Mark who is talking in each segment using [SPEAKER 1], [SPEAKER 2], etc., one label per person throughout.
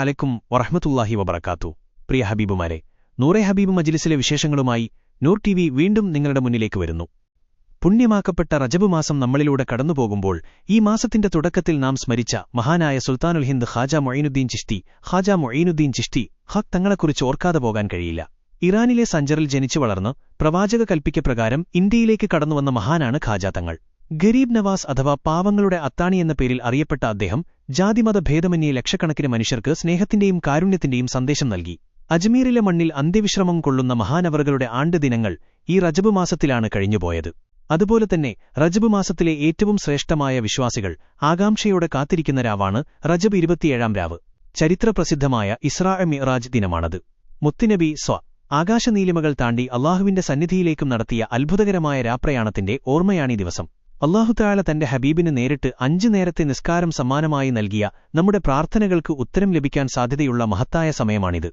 [SPEAKER 1] അലൈക്കും വറഹ്മത്തുള്ളാഹി വബറക്കാത്തു പ്രിയ ഹബീബുമാരെ നൂറെ ഹബീബ് മജിലിസിലെ വിശേഷങ്ങളുമായി നൂർ ടി വീണ്ടും നിങ്ങളുടെ മുന്നിലേക്ക് വരുന്നു. പുണ്യമാക്കപ്പെട്ട റജബ് മാസം നമ്മളിലൂടെ കടന്നുപോകുമ്പോൾ ഈ മാസത്തിന്റെ തുടക്കത്തിൽ നാം സ്മരിച്ച മഹാനായ സുൽത്താനുൽ ഹിന്ദ് ഖാജ മൊയ്നുദ്ദീൻ ചിഷ്തി ഖാജ മൊയ്നുദ്ദീൻ ചിഷ്തി ഹക് തങ്ങളെക്കുറിച്ച് ഓർക്കാതെ പോകാൻ കഴിയില്ല. ഇറാനിലെ സഞ്ചറിൽ ജനിച്ചു വളർന്ന് പ്രവാചക കൽപ്പിക്കപ്രകാരം ഇന്ത്യയിലേക്ക് കടന്നുവന്ന മഹാനാണ് ഖാജ തങ്ങൾ. ഗരീബ് നവാസ് അഥവാ പാവങ്ങളുടെ അത്താണി എന്ന പേരിൽ അറിയപ്പെട്ട അദ്ദേഹം ജാതിമത ഭേദമന്യേ ലക്ഷക്കണക്കിന് മനുഷ്യർക്ക് സ്നേഹത്തിന്റെയും കാരുണ്യത്തിന്റെയും സന്ദേശം നൽകി. അജ്മീറിലെ മണ്ണിൽ അന്ത്യവിശ്രമം കൊള്ളുന്ന മഹാനവറുകളുടെ ആണ്ട് ദിനങ്ങൾ ഈ റജബ് മാസത്തിലാണ് കഴിഞ്ഞുപോയത്. അതുപോലെ തന്നെ റജബ് മാസത്തിലെ ഏറ്റവും ശ്രേഷ്ഠമായ വിശ്വാസികൾ ആകാംക്ഷയോടെ കാത്തിരിക്കുന്ന രാവാണ് റജബ് ഇരുപത്തിയേഴാം രാവ്. ചരിത്രപ്രസിദ്ധമായ ഇസ്രാ മിറാജ് ദിനമാണത്. മുത്തുനബി സ്വ. ആകാശനീലിമകൾ താണ്ടി അള്ളാഹുവിന്റെ സന്നിധിയിലേക്കും നടത്തിയ അത്ഭുതകരമായ രാപ്രയാണത്തിന്റെ ഓർമ്മയാണീ ദിവസം. അള്ളാഹുതാല തന്റെ ഹബീബിന് നേരിട്ട് അഞ്ചു നേരത്തെ നിസ്കാരം സമ്മാനമായി നൽകിയ നമ്മുടെ പ്രാർത്ഥനകൾക്ക് ഉത്തരം ലഭിക്കാൻ സാധ്യതയുള്ള മഹത്തായ സമയമാണിത്.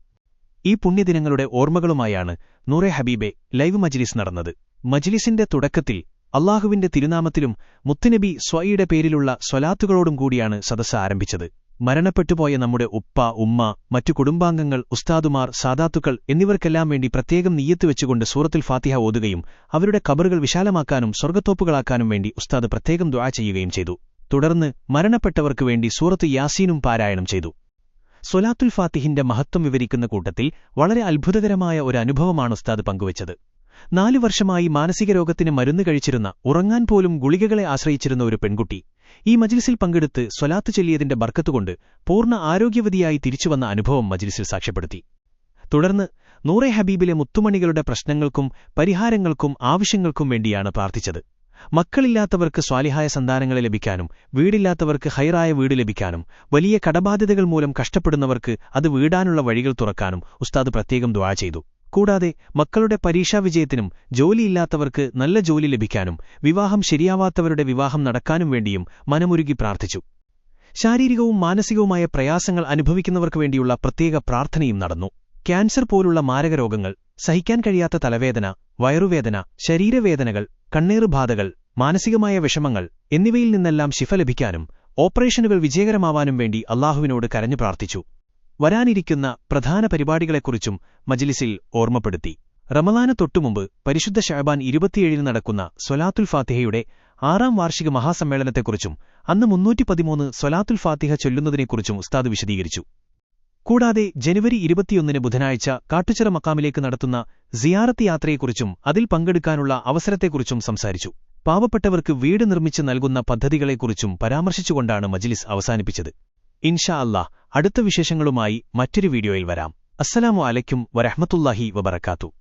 [SPEAKER 1] ഈ പുണ്യദിനങ്ങളുടെ ഓർമ്മകളുമായാണ് നൂറെ ഹബീബെ ലൈവ് മജ്ലിസ് നടന്നത്. മജ്ലിസിന്റെ തുടക്കത്തിൽ അള്ളാഹുവിന്റെ തിരുനാമത്തിലും മുത്തുനബി സ്വയുടെ പേരിലുള്ള സ്വലാത്തുകളോടും കൂടിയാണ് സദസ്സ് ആരംഭിച്ചത്. മരണപ്പെട്ടുപോയ നമ്മുടെ ഉപ്പ ഉമ്മ മറ്റു കുടുംബാംഗങ്ങൾ ഉസ്താദുമാർ സാദാത്തുക്കൾ എന്നിവർക്കെല്ലാം വേണ്ടി പ്രത്യേകം നീയത്ത് വെച്ചുകൊണ്ട് സൂറത്തുൽ ഫാത്തിഹ ഓതുകയും അവരുടെ കബറുകൾ വിശാലമാക്കാനും സ്വർഗത്തോപ്പുകളാക്കാനും വേണ്ടി ഉസ്താദ് പ്രത്യേകം ദ്വാ ചെയ്യുകയും ചെയ്തു. തുടർന്ന് മരണപ്പെട്ടവർക്കു വേണ്ടി സൂറത്ത് യാസീനും പാരായണം ചെയ്തു. സൊലാത്തുൽ ഫാത്തിഹിന്റെ മഹത്വം വിവരിക്കുന്ന കൂട്ടത്തിൽ വളരെ അത്ഭുതകരമായ ഒരു അനുഭവമാണ് ഉസ്താദ് പങ്കുവച്ചത്. നാലു വർഷമായി മാനസിക രോഗത്തിന് മരുന്ന് കഴിച്ചിരുന്ന ഉറങ്ങാൻ പോലും ഗുളികകളെ ആശ്രയിച്ചിരുന്ന ഒരു പെൺകുട്ടി ഈ മജ്ലിസിൽ പങ്കെടുത്ത് സ്വലാത്ത് ചൊല്ലിയതിന്റെ ബർക്കത്തുകൊണ്ട് പൂർണ ആരോഗ്യവതിയായി തിരിച്ചുവന്ന അനുഭവം മജ്ലിസിൽ സാക്ഷ്യപ്പെടുത്തി. തുടർന്ന് നൂറെ ഹബീബിലെ മുത്തുമണികളുടെ പ്രശ്നങ്ങൾക്കും പരിഹാരങ്ങൾക്കും ആവശ്യങ്ങൾക്കും വേണ്ടിയാണ് പ്രാർത്ഥിച്ചത്. മക്കളില്ലാത്തവർക്ക് സ്വാലിഹായ സന്താനങ്ങളെ ലഭിക്കാനും വീടില്ലാത്തവർക്ക് ഹൈറായ വീട് ലഭിക്കാനും വലിയ കടബാധ്യതകൾ മൂലം കഷ്ടപ്പെടുന്നവർക്ക് അത് വീടാനുള്ള വഴികൾ തുറക്കാനും ഉസ്താദ് പ്രത്യേകം ദ്വാ ചെയ്തു. കൂടാതെ മക്കളുടെ പരീക്ഷാ വിജയത്തിനും ജോലിയില്ലാത്തവർക്ക് നല്ല ജോലി ലഭിക്കാനും വിവാഹം ശരിയാവാത്തവരുടെ വിവാഹം നടക്കാനും വേണ്ടിയും മനമുരുകി പ്രാർത്ഥിച്ചു. ശാരീരികവും മാനസികവുമായ പ്രയാസങ്ങൾ അനുഭവിക്കുന്നവർക്കു വേണ്ടിയുള്ള പ്രത്യേക പ്രാർത്ഥനയും നടന്നു. ക്യാൻസർ പോലുള്ള മാരകരോഗങ്ങൾ സഹിക്കാൻ കഴിയാത്ത തലവേദന വയറുവേദന ശരീരവേദനകൾ കണ്ണീർബാധകൾ മാനസികമായ വിഷമങ്ങൾ എന്നിവയിൽ നിന്നെല്ലാം ശിഫ ലഭിക്കാനും ഓപ്പറേഷനുകൾ വിജയകരമാവാനും വേണ്ടി അള്ളാഹുവിനോട് കരഞ്ഞു പ്രാർത്ഥിച്ചു. വരാനിരിക്കുന്ന പ്രധാന പരിപാടികളെക്കുറിച്ചും മജ്ലിസിൽ ഓർമ്മപ്പെടുത്തി. റമലാന് തൊട്ടുമുമ്പ് പരിശുദ്ധ ഷഹബാൻ ഇരുപത്തിയേഴിന് നടക്കുന്ന സൊലാത്തുൽ ഫാത്തിഹയുടെ ആറാം വാർഷിക മഹാസമ്മേളനത്തെക്കുറിച്ചും അന്ന് മുന്നൂറ്റി പതിമൂന്ന് സൊലാത്തുൽ ഫാത്തിഹ ചൊല്ലുന്നതിനെക്കുറിച്ചും ഉസ്താദ് വിശദീകരിച്ചു. കൂടാതെ ജനുവരി ഇരുപത്തിയൊന്നിന് ബുധനാഴ്ച കാട്ടുചിറ മക്കാമിലേക്ക് നടത്തുന്ന സിയാറത്ത് യാത്രയെക്കുറിച്ചും അതിൽ പങ്കെടുക്കാനുള്ള അവസരത്തെക്കുറിച്ചും സംസാരിച്ചു. പാവപ്പെട്ടവർക്ക് വീട് നിർമ്മിച്ച് നൽകുന്ന പദ്ധതികളെക്കുറിച്ചും പരാമർശിച്ചുകൊണ്ടാണ് മജ്ലിസ് അവസാനിപ്പിച്ചത്. ഇൻഷാ അല്ലാഹ് അടുത്ത വിശേഷങ്ങളുമായി മറ്റൊരു വീഡിയോയിൽ വരാം. അസ്സലാമു അലയ്ക്കും വരഹ്മത്തുല്ലാഹി വബറക്കാത്തു